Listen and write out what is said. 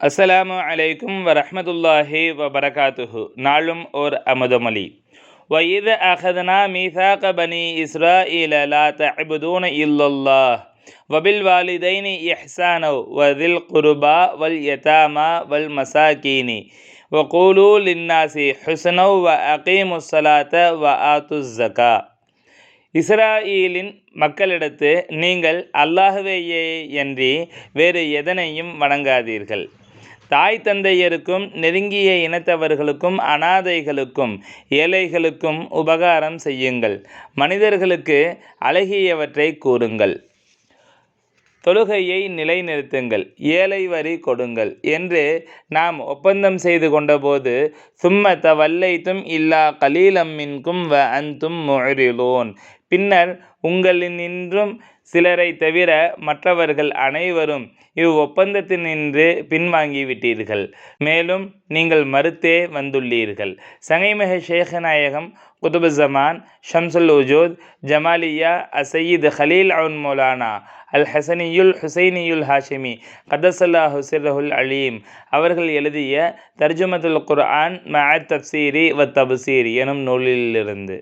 அஸ்ஸலாமு அலைக்கும் வரஹமதுல்லாஹி வபரகாத்துஹு. நாளும் ஓர் அமுதமொழி வயித அஹதனா மீசாக பனி இஸ்ரா இலலா தஹபுதூன இல்லல்லா வபில் வாலிதைனி இஹ்சானவ் வதில் குருபா வல் யதாமா வல் மசாக்கீனி வகூலு லின்னாசி ஹுசனவ் வ அகீமு சலாத்த வ ஆத்து ஜக்கா இஸ்ராயலின் மக்களிடத்து நீங்கள் அல்லாஹுவேயே என்று வேறு எதனையும் வணங்காதீர்கள். தாய் தந்தையருக்கும் நெருங்கிய இனத்தவர்களுக்கும் அனாதைகளுக்கும் ஏழைகளுக்கும் உபகாரம் செய்யுங்கள். மனிதர்களுக்கு அழகியவற்றை கூறுங்கள். தொழுகையை நிலைநிறுத்துங்கள். ஏழை வரி கொடுங்கள் என்று நாம் ஒப்பந்தம் செய்து கொண்டபோது சும்ம தவல்லைத்தும் இல்லா கலீலம் மின்கும் வ அந்தும் மொழிலோன் பின்னர் உங்களினின்றும் சிலரை தவிர மற்றவர்கள் அனைவரும் இவ்வொப்பந்தத்தினின்று பின்வாங்கிவிட்டீர்கள். மேலும் நீங்கள் மறுத்தே வந்துள்ளீர்கள். சங்கைமிக ஷேഖநாயகம் குதுபுசமான் ஷம்சுல் உஜோத் ஜமாலியா அசயீத் ஹலீல் அவுன் மௌலானா அல் ஹசனியுல் ஹுசைனியுல் ஹாஷிமி கதசல்லா ஹுசிரஹுல் அலீம். அவர்கள் எழுதிய தர்ஜுமத்துல் குர்ஆன் மஅத் தப்சீரி வ தப்சீர் எனும் நூலிலிருந்து.